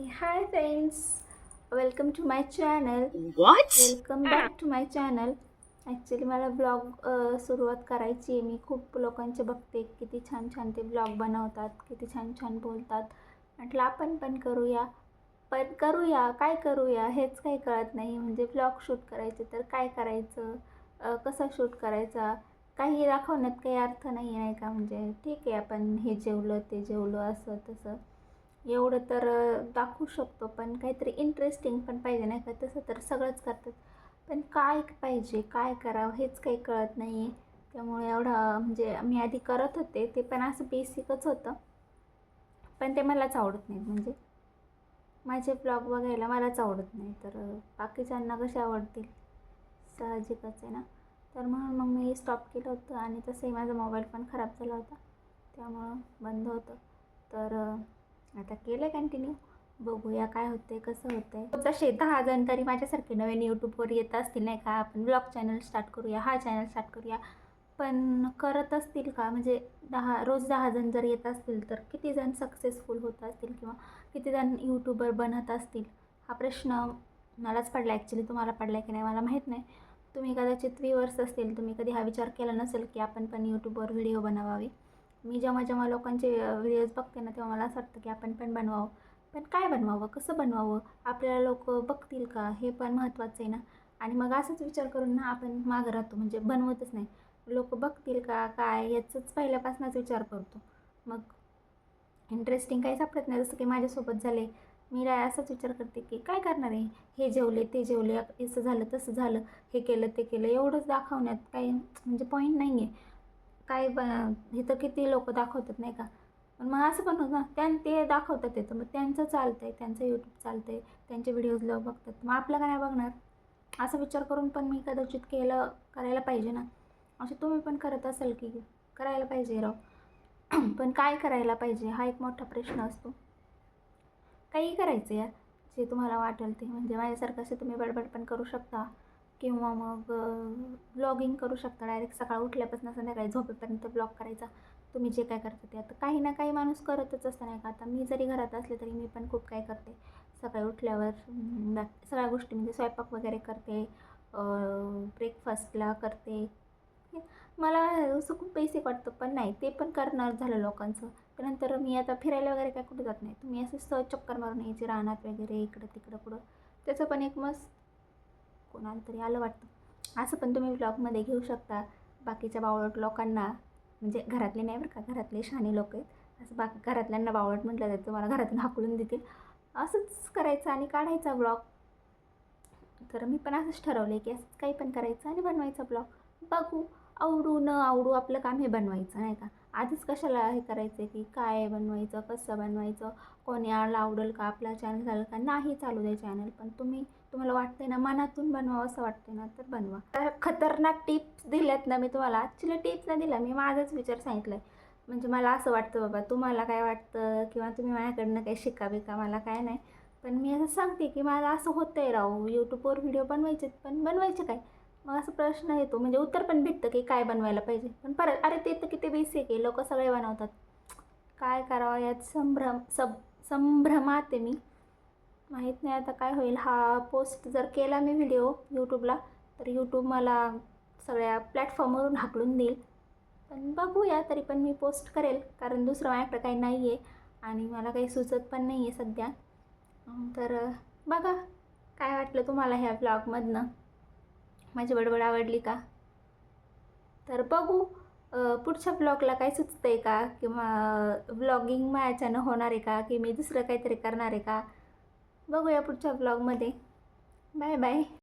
Hi friends welcome to my channel What? Welcome back to my channel actually मला blog सुरुवात करायची आहे. मी खूप लोकांचे बघते किती छान छान ते ब्लॉग बनवतात किती छान छान बोलतात. म्हटलं आपण पण करूया. पण करूया काय करूया? हेच काही कळत नाही. म्हणजे ब्लॉग शूट करायचे तर काय करायचं? कसं शूट करायचा? काही दाखवण्यात काही अर्थ नाही आहे का? म्हणजे ठीक आहे आपण हे जेवलं ते जेवलं असं तसं. एवढं तर दाखवू शकतो. पण काहीतरी इंटरेस्टिंग पण पाहिजे नाही का? तसं तर सगळंच करतात. पण काय पाहिजे काय करावं हेच काही कळत नाही आहे त्यामुळे एवढं म्हणजे मी आधी करत होते ते पण असं बेसिकच होतं. पण ते मलाच आवडत नाही म्हणजे माझे ब्लॉग बघायला मलाच आवडत नाही. तर बाकीच्यांना कसे आवडतील? साहजिकच आहे ना? तर म्हणून मग मी स्टॉप केलं होतं आणि तसंही माझा मोबाईल पण खराब झाला होता. त्यामुळं बंद होतं. तर आता केलं कंटिन्यू बघूया काय होते कसं होतंय. जसे दहा जण तरी माझ्यासारखे नवीन यूट्यूबवर येत असतील नाही का? आपण ब्लॉग चॅनल स्टार्ट करूया हा चॅनल स्टार्ट करूया. पण करत असतील का? म्हणजे दहा रोज दहा जण जर येत असतील तर किती जण सक्सेसफुल होत असतील किंवा किती जण यूट्यूबर बनत असतील? हा प्रश्न मलाच पडला. ॲक्च्युली तुम्हाला पडला आहे की नाही मला माहीत नाही. तुम्ही कदाचित व्ह्युअर्स असतील तुम्ही कधी हा विचार केला नसेल की आपण पण यूट्यूबवर व्हिडिओ बनवावे. मी जेव्हा जेव्हा लोकांचे व्हिडिओज बघते ना तेव्हा मला असं वाटतं की आपण पण बनवावं. पण काय बनवावं? कसं बनवावं? आपल्याला लोक बघतील का? हे पण महत्त्वाचं आहे ना. आणि मग असंच विचार करून ना आपण मागं राहतो. म्हणजे बनवतच नाही. लोक बघतील का? काय? याचंच पहिल्यापासूनच विचार करतो. मग इंटरेस्टिंग काही सापडत नाही. जसं की माझ्यासोबत झाले मी राय असाच विचार करते की काय करणार आहे? हे जेवले ते जेवले. असं झालं तसं झालं. हे केलं ते केलं. एवढंच दाखवण्यात काही म्हणजे पॉईंट नाही आहे काय ब हे तर किती लोक दाखवतात नाही का? पण मग असं पण होतं ना त्यां ते दाखवतात ते. तर मग त्यांचं चालतं आहे त्यांचं यूट्यूब चालतं आहे त्यांचे व्हिडिओज लोक बघतात. मग आपलं का नाही बघणार? असा विचार करून पण मी कदाचित केलं करायला पाहिजे ना. असे तुम्ही पण करत असाल की करायला पाहिजे राव. पण काय करायला पाहिजे? हा एक मोठा प्रश्न असतो. काही करायचं यार जे तुम्हाला वाटेल ते. म्हणजे माझ्यासारखं असे तुम्ही बडबड पण करू शकता. किंवा मग ब्लॉगिंग करू शकता डायरेक्ट सकाळ उठल्यापासून संध्याकाळी झोपेपर्यंत ब्लॉग करायचा. तुम्ही जे काय करता ते आता काही ना काही माणूस करतच असतं नाही का? आता मी जरी घरात असले तरी मी पण खूप काय करते. सकाळी उठल्यावर सगळ्या गोष्टी म्हणजे स्वयंपाक वगैरे करते ब्रेकफास्टला करते. मला असं खूप बेसिक वाटतं पण नाही ते पण करणार झालं लोकांचं. त्यानंतर मी आता फिरायला वगैरे काय कुठे जात नाही. तुम्ही असं सहज चक्कर मारून यायचे रानात वगैरे इकडं तिकडं कुठं त्याचं पण एक मस्त कोणाला तरी आलं वाटतं. असं पण तुम्ही ब्लॉगमध्ये घेऊ शकता. बाकीच्या बावळट लोकांना म्हणजे घरातले नाही बरं का घरातले शहाणे लोक आहेत. असं बाकी घरातल्यांना बावळट म्हटलं जातं तुम्हाला घरातून हाकलून देतील. असंच करायचं आणि काढायचा ब्लॉग तर मी पण असंच ठरवलं आहे की असंच काही पण करायचं आणि बनवायचा ब्लॉग बघू. आवडू न आवडू आपलं काम हे बनवायचं नाही का? आधीच कशाला हे करायचं की काय बनवायचं कसं बनवायचं कोणी आला आवडेल का आपला चॅनल चालेल का? नाही चालू दे चॅनल पण तुम्ही तुम्हाला वाटते ना मनातून बनवावं असं वाटतं ना तर बनवा. तर खतरनाक टिप्स दिल्यात ना मी तुम्हाला. ॲक्च्युली टिप्स नाही दिल्या मी माझाच विचार सांगितला आहे म्हणजे मला असं वाटतं बाबा तुम्हाला काय वाटतं? किंवा तुम्ही माझ्याकडनं काही शिकावे का मला काय नाही. पण मी असं सांगते की मला असं होतं आहे राहू यूट्यूबवर व्हिडिओ बनवायचे पण बनवायचे काय? मग असा प्रश्न येतो. म्हणजे उत्तर पण भेटतं की काय बनवायला पाहिजे. पण परत अरे ते तर किती बेसिक आहे. लोक सगळे बनवतात. काय करावं? यात संभ्रम सब संभ्रमात आहे मी. माहीत नाही आता काय होईल. हा पोस्ट जर केला मी व्हिडिओ यूट्यूबला तर यूट्यूब मला सगळ्या प्लॅटफॉर्मवरून हाकलून देईल. पण बघूया तरी पण मी पोस्ट करेल. कारण दुसरं माझ्याकडं काही नाही आहे आणि मला काही सुचत पण नाही आहे सध्या. तर बघा. काय वाटलं तुम्हाला ह्या ब्लॉगमधनं माझी बडबड आवडली का? तर बघू पुढच्या ब्लॉगला काय सुचतं आहे का? किंवा ब्लॉगिंग माझ्याच्यानं होणार आहे का? की मी दुसरं काहीतरी करणार आहे का? बघूया पुढच्या ब्लॉगमध्ये बाय बाय.